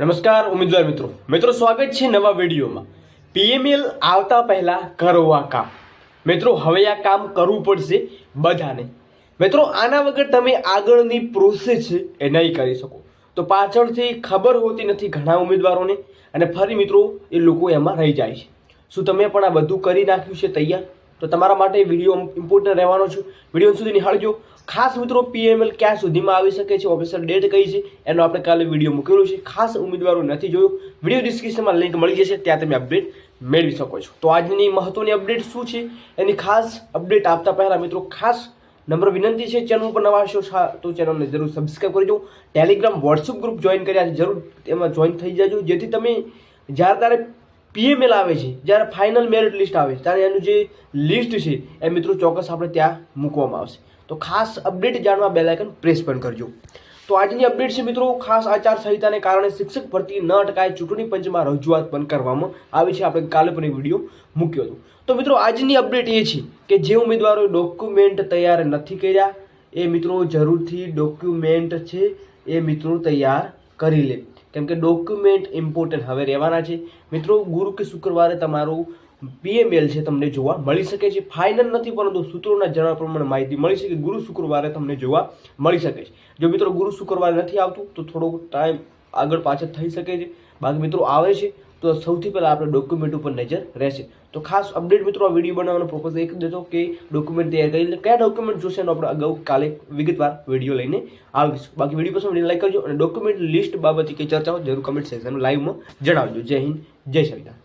નમસ્કાર, ઉમેદવાર મિત્રો. મિત્રો, સ્વાગત છે નવા વિડીયોમાં. પીએમએલ આવતા પહેલાં કરો આ કામ. મિત્રો, હવે આ કામ કરવું પડશે બધાને. મિત્રો, આના વગર તમે આગળની પ્રોસેસ છે એ નહીં કરી શકો. તો પાછળથી ખબર હોતી નથી ઘણા ઉમેદવારોને. અને ફરી મિત્રો, એ લોકો એમાં રહી જાય છે. શું તમે પણ આ બધું કરી નાખ્યું છે તૈયાર? તો તમારા માટે વીડિયો ઇમ્પોર્ટન્ટ રહેવાનો છે. વીડિયો સુધી નિહાળજો. ખાસ મિત્રો પીએમએલ ક્યાં સુધીમાં આવી શકે છે ઓફિશિયલ ડેટ કઈ છે, એનો આપણે કાલે વીડિયો મૂકેલો છે. ખાસ ઉમેદવારો નથી જોયો. વીડિયો ડિસ્ક્રિપ્શનમાં લિંક મળી જશે, ત્યાં તમે અપડેટ મેળવી શકો છો. તો આજની મહત્વની અપડેટ શું છે? એની ખાસ અપડેટ આપતા પહેલાં મિત્રો, ખાસ નંબર વિનંતી છે, ચેનલ ઉપર નવા છા- તો ચેનલને જરૂર સબસ્ક્રાઈબ કરજો. ટેલિગ્રામ વોટ્સઅપ ગ્રુપ જોઈન કર્યા છે, જરૂર એમાં જોઈન થઈ જજો. જેથી તમે જ્યારે તારે પીએમએલ આવે છે, જ્યારે ફાઇનલ મેરિટ લિસ્ટ આવે છે. ત્યારે એનું જે લિસ્ટ છે, એ મિત્રો ચોક્કસ આપણે ત્યાં મૂકવામાં આવશે. તો ખાસ અપડેટ જાણવા બેલ પ્રેસ પણ કરજો. તો આજની અપડેટ છે મિત્રો, ખાસ આચાર સંહિતાને કારણે શિક્ષક ભરતી ન અટકાય, ચૂંટણી પંચમાં રજૂઆત પણ કરવામાં આવી છે. આપણે કાલે પણ એ વીડિયો મૂક્યો હતો. તો મિત્રો, આજની અપડેટ એ છે કે જે ઉમેદવારોએ ડોક્યુમેન્ટ તૈયાર નથી કર્યા, એ મિત્રો જરૂરથી ડોક્યુમેન્ટ છે, એ મિત્રો તૈયાર કરી લે. કેમ કે ડોક્યુમેન્ટ ઇમ્પોર્ટન્ટ હવે રહેવાના છે. મિત્રો, ગુરુ કે શુક્રવારે તમારું પીએમએલ છે તમને જોવા મળી શકે છે. ફાઇનલ નથી, પરંતુ સૂત્રોના જણાવ્યા પ્રમાણે માહિતી મળી છે કે ગુરુ શુક્રવારે તમને જોવા મળી શકે છે. જો મિત્રો ગુરુ શુક્રવારે નથી આવતું, તો થોડો ટાઈમ આગળ પાછળ થઈ શકે છે. બાકી મિત્રો, આવે છે. તો સૌથી પહેલાં આપણે ડોક્યુમેન્ટ ઉપર નજર રહેશે. તો ખાસ અપડેટ મિત્રો, આ વીડિયો બનાવવાનો પ્રોપોઝ એક દેતો કે ડોક્યુમેન્ટ તૈયાર કરીને કયા ડોક્યુમેન્ટ જોશે એનો આપણે અગાઉ કાલે વિગતવાર વીડિયો લઈને આવીશું. બાકી વીડિયો પસંદ લાઈક કરજો અને ડોક્યુમેન્ટ લિસ્ટ બાબતે કે ચર્ચાઓ જરૂર કમેન્ટ સેક્શનમાં લાઈવમાં જણાવજો. જય હિન્દ, જય સંવિધાન